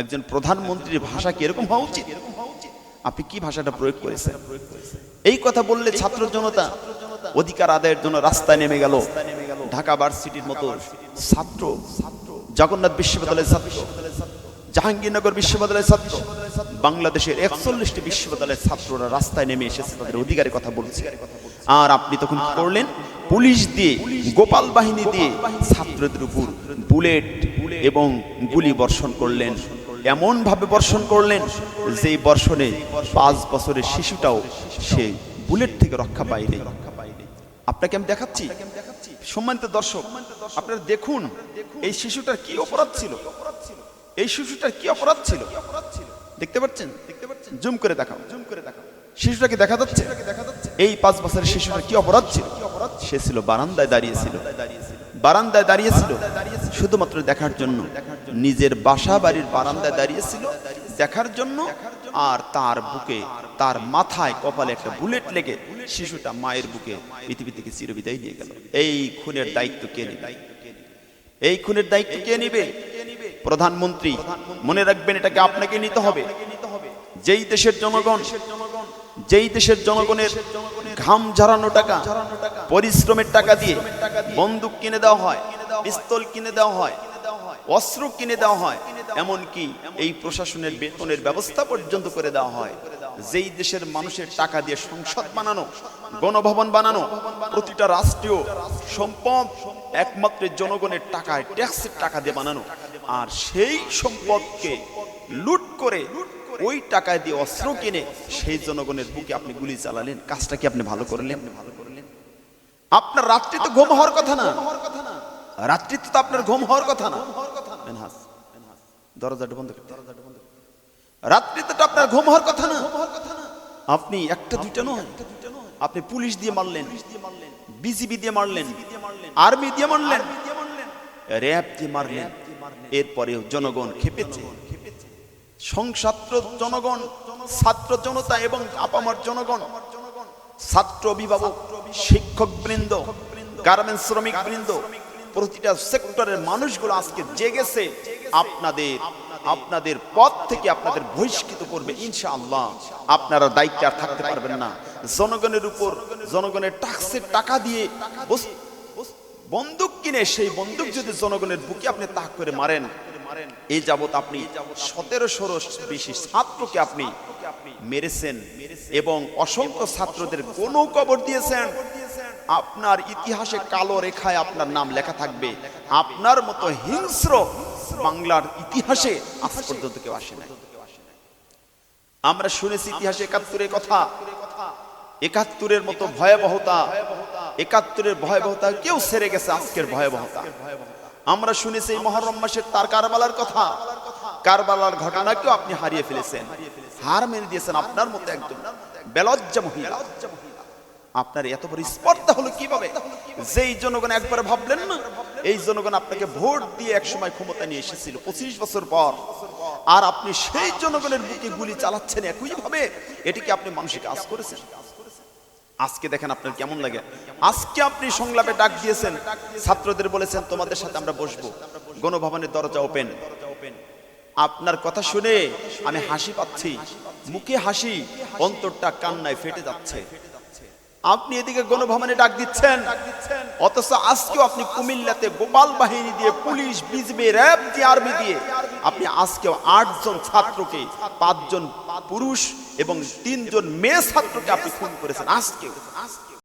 একজন প্রধানমন্ত্রীর ভাষা কীরকম হওয়া উচিত? আপনি কি ভাষাটা প্রয়োগ করেছেন? এই কথা বললে ছাত্র জনতা অধিকার আদায়ের জন্য রাস্তায় নেমে গেল। ঢাকা ভার্সিটির মতো ছাত্র, জগন্নাথ বিশ্ববিদ্যালয়ের ছাত্র, জাহাঙ্গীরনগর বিশ্ববিদ্যালয়ের ছাত্র, বাংলাদেশের একচল্লিশটি বিশ্ববিদ্যালয়ের ছাত্ররা রাস্তায় নেমে এসেছে, তাদের অধিকারের কথা বলছে। আর আপনি তখন কি করলেন? পুলিশ দিয়ে, গোপাল বাহিনী দিয়ে ছাত্রদের উপর বুলেট এবং গুলি বর্ষণ করলেন। এমন ভাবে বর্ষণ করলেন যে বর্ষণে পাঁচ বছরের শিশুটাও সে বুলেট থেকে রক্ষা পায়নি। আপনাকে আমি দেখাচ্ছি। সম্মানিত দর্শক, আপনারা দেখুন, এই শিশুটার কি অপরাধ ছিল? এই শিশুটার কি অপরাধ ছিল? দেখতে পাচ্ছেন? দেখতে পাচ্ছেন জুম করে দেখাও জুম করে দেখাও। শিশুটাকে দেখা যাচ্ছে? এই পাঁচ বছরের শিশুটার কি অপরাধ ছিল? সে ছিল বারান্দায় দাঁড়িয়েছিল। বারান্দায় দাঁড়িয়েছিল শুধুমাত্র দেখার জন্য। নিজের বাসা বাড়ির বারান্দায় দাঁড়িয়েছিল দেখার জন্য আর তার বুকে, তার মাথায় কপালে একটা বুলেট লেগে শিশুটা মায়ের বুকে পৃথিবী থেকে চিরবিদায় নিয়ে গেল। এই খুনের দায়িত্ব কে নেবে? এই খুনের দায়িত্ব কে নিবে? প্রধানমন্ত্রী, মনে রাখবেন এটাকে আপনাকে নিতে হবে। যেই দেশের জনগণ, যেই দেশের জনগণের ঘাম ঝরানো টাকা, পরিশ্রমের টাকা দিয়ে বন্দুক কিনে দেওয়া হয়, পিস্তল কিনে দেওয়া হয় অস্ত্র কিনে দেওয়া হয়, এমনকি এই প্রশাসনের বেতনের ব্যবস্থা পর্যন্ত করে দেওয়া হয়। যেই দেশের মানুষের টাকা দিয়ে সংসদ বানানো, গণভবন বানানো, প্রতিটা রাষ্ট্রীয় সম্পদ একমাত্র জনগণের টাকায়, ট্যাক্সের টাকা দিয়ে বানানো, আর সেই সম্পদকে লুট করে ওই টাকায় দিয়ে অস্ত্র কিনে সেই জনগণের বুকে আপনি গুলি চালালেন। কাজটা কি আপনি ভালো করলেন? ভালো করলেন আপনার রাত্রি তো ঘুম হওয়ার কথা না? রাত্রিতে তো আপনার ঘুম হওয়ার কথা না। দরজাটা বন্ধ দরজাটা বন্ধ। রাত্রিতে তো আপনার ঘুম হওয়ার কথা না। আপনি একটা দুইটা নয়। আপনি পুলিশ দিয়ে মারলেন। বিজিবি দিয়ে মারলেন। আর্মি দিয়ে মারলেন। র্যাব দিয়ে মারলেন। এরপরে জনগণ খেপেছে। সংসাত্র জনগণ ছাত্র জনতা এবং আপামার জনগণ ছাত্র অভিভাবক শিক্ষক বৃন্দ গার্মেন্টস শ্রমিক বৃন্দ প্রতিটা সেক্টরের মানুষগুলো আজকে জেগেছে। আপনাদের আপনাদের পথ থেকে আপনাদের বহিষ্কৃত করবে ইনশাআল্লাহ। আপনারা দায়িত্বে আর থাকতে পারবেন না। জনগণের উপর, জনগণের ট্যাক্সের টাকা দিয়ে বন্দুক কিনে সেই বন্দুক যদি জনগণের বুকে আপনি তাক করে মারেন এই যাবত আপনি সতেরোশোর বেশি ছাত্রকে আপনি মেরেছেন এবং অসংখ্য ছাত্রদের কোনো কবর দিয়েছেন। আপনার ইতিহাসে কালো রেখায় আপনার নাম লেখা থাকবে। আপনার মতো হিংস্র বাংলার ইতিহাসে আজ পর্যন্ত কেউ আসে নাই। আমরা শুনেছি ইতিহাসে একাত্তরের কথা। একাত্তরের মতো ভয়াবহতা, একাত্তরের ভয়াবহতা কেউ সেরে গেছে আজকের ভয়াবহতা। আমরা শুনেছি মহরম মাসের তার কারবালার কথা। কারবালার ঘটনাকেও আপনি হারিয়ে ফেলেছেন। হার মেনে দিয়েছেন আপনার মতো একজন বেলজ্জা মহিলা। আপনার এত বড় স্পর্ধা হলো কীভাবে? যেই জনগণ একবার ভাবলেন না, এই জনগণ আপনাকে ভোট দিয়ে এক সময় ক্ষমতা নিয়ে এসেছিল পঁচিশ বছর পর। আর আপনি সেই জনগণের বুকে গুলি চালাচ্ছেন একই ভাবে এটিকে আপনি মানসিক আজ করেছেন? আজকে দেখেন আপনার কেমন লাগে। আজকে আপনি সংলাপে ডাক দিয়েছেন, ছাত্রদের বলেছেন, তোমাদের সাথে আমরা বসবো। গণভবনের দরজা ওপেন। আপনার কথা শুনে আমি হাসি পাচ্ছি, মুখে হাসি, অন্তরটা কান্নায় ফেটে যাচ্ছে। আপনি এদিকে গণভবনে ডাক দিচ্ছেন। অথচ আজকেও আপনি কুমিল্লাতে গোপাল বাহিনী দিয়ে পুলিশ বিজবে র্যাব দিয়ে আর্মি দিয়ে আপনি আজকেও আটজন ছাত্রকে, পাঁচজন পুরুষ এবং তিনজন মেয়ে ছাত্রকে আপনি খুন করেছেন। আজকেও।